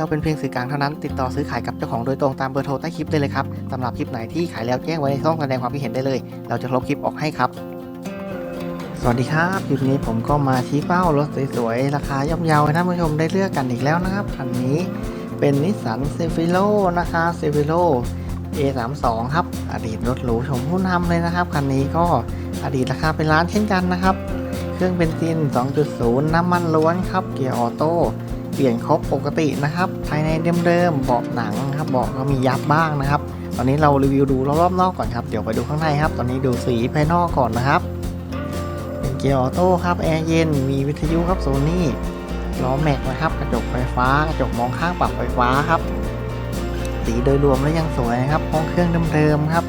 เราเป็นเพียงสื่อกลางเท่านั้น ติดต่อซื้อขายกับเจ้าของโดยตรงตามเบอร์โทรใต้คลิปได้เลยครับสำหรับคลิปไหนที่ขายแล้วแจ้งไว้ในช่องแสดงความคิดเห็นได้เลย เราจะลบคลิปออกให้ครับ สวัสดีครับคลิปนี้ผมก็มาชี้เป้ารถสวยๆ ราคาย่อมเยาให้ท่านผู้ชมได้เลือกกันอีกแล้วนะครับคันนี้เป็นนิสสันเซฟิโลนะคะเซฟิโล A32 ครับ อดีตรถหรูชมผู้นำเลยนะครับคันนี้ก็อดีตราคาเป็นล้านเช่นกันนะครับ เครื่องเบนซิน 2.0 น้ำมันล้วนครับ เกียร์ออโต้ ปลี่ยนครบปกตินะครับ ภายในเดิมๆเบาะหนังครับเบาะก็มียับบ้างนะครับ ตอนนี้เรารีวิวดูรอบๆนอกก่อนครับ เดี๋ยวไปดูข้างในครับ ตอนนี้ดูสีภายนอกก่อนนะครับ เป็นเกียร์ออโต้ครับ แอร์เย็น มีวิทยุครับโซนี่ ล้อแม็กนะครับ กระจกไฟฟ้า กระจกมองข้างปรับไฟฟ้าครับ สีโดยรวมแล้วยังสวยนะครับ ห้องเครื่องเดิมๆครับ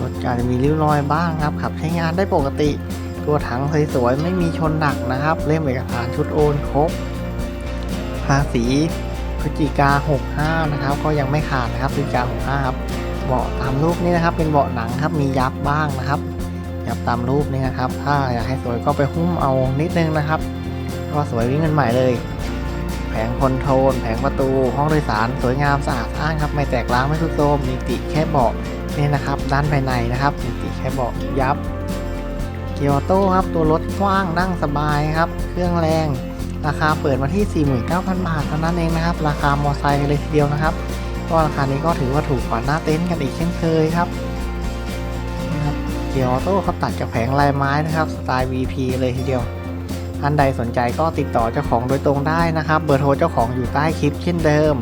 รถอาจจะมีริ้วรอยบ้างครับ ขับใช้งานได้ปกติ ตัวถังสวยๆ ไม่มีชนหนักนะครับ เล่มเอกสารชุดโอนครบ ภาษีพฤศจิกา 65 นะครับ ก็ยังไม่ขาดนะครับพฤศจิกา 65 ครับเบาะตามรูปนี้นะครับ เป็นเบาะหนังครับมียับบ้างนะครับ ยับตามรูปนี้นะครับ ถ้าอยากให้สวยก็ไปหุ้มเอานิดนึงนะครับ ก็สวยวิ่งเงินใหม่เลย แผงคอนโทรลแผงประตูห้องโดยสารสวยงามสะอาดสะอ้านครับไม่แตกร้าวไม่ทุดโทรมมีติแค่เบาะนี่นะครับ ด้านภายในนะครับมีติแค่เบาะยับเกียร์ออโต้ครับตัวรถกว้างนั่งสบายครับ เครื่องแรง ราคาเปิดมาที่ 49,000 บาทเท่านั้นเองนะครับ ราคามอไซค์เลยทีเดียวนะครับก็ราคานี้ก็ถือว่าถูกกว่าหน้าเต็นท์กันอีกเช่นเคยครับนะครับเกียร์ออโต้เขาตัดกับแผงลายไม้นะครับสไตล์ VP เลยทีเดียวท่านใดสนใจก็ติดต่อเจ้าของโดยตรงได้นะครับ เบอร์โทรเจ้าของอยู่ใต้คลิปเช่นเดิม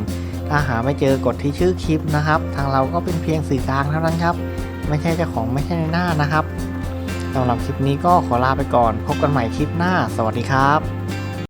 ถ้าหาไม่เจอกดที่ชื่อคลิปนะครับ ทางเราก็เป็นเพียงสื่อกลางเท่านั้นครับ ไม่ใช่เจ้าของไม่ใช่ในหน้านะครับสำหรับคลิปนี้ก็ขอลาไปก่อน พบกันใหม่คลิปหน้า สวัสดีครับ